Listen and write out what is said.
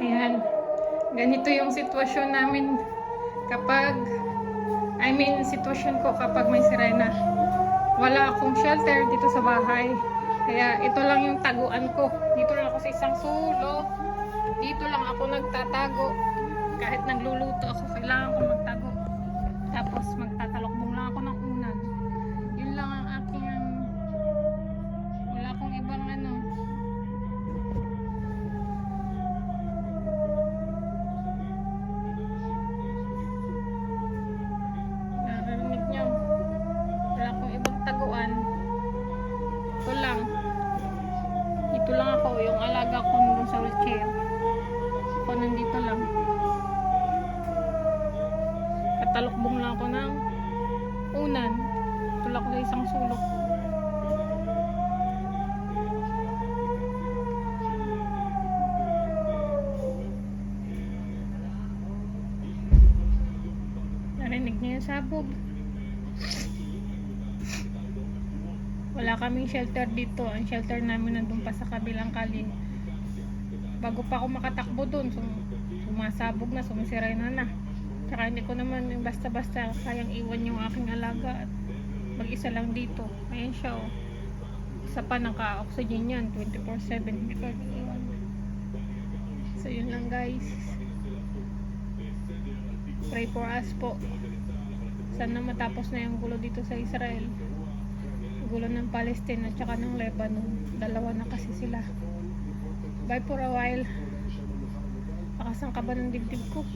Ayan. Ganito yung sitwasyon namin kapag, I mean, sitwasyon ko kapag may sirena. Wala akong shelter dito sa bahay. Kaya ito lang yung taguan ko. Dito lang ako sa isang sulo. Dito lang ako nagtatago. Kahit nagluluto ako, kailangan ko magtago. Tapos magtatalokbong lang ako ng unan. Yun lang ang aking wala akong ibang ano. Narinig nyo. Wala taguan. Ito lang. Dito lang ako. Yung alaga ko nandun sa wheelchair. Ako nandito lang. Katalokbong lang ako ng unan. Tulak ko sa isang sulok. Narinig niyo yung sabog. Wala kaming shelter dito. Ang shelter namin nandun pa sa kabilang kali. Bago pa ako makatakbo dun, sum sumasabog na, sumisiray na na. Tsaka hindi ko naman basta-basta kayang iwan yung aking alaga at mag-isa lang dito. Ayan siya oh. Isa pa naka-oxygen yan, 24-7. Hindi ko iwan. So yun lang guys. Pray for us po. Sana matapos na yung gulo dito sa Israel. Gulo ng Palestine at saka ng Lebanon. Dalawa na kasi sila. Bye for a while. Pakasang ka ba ng dibdib ko?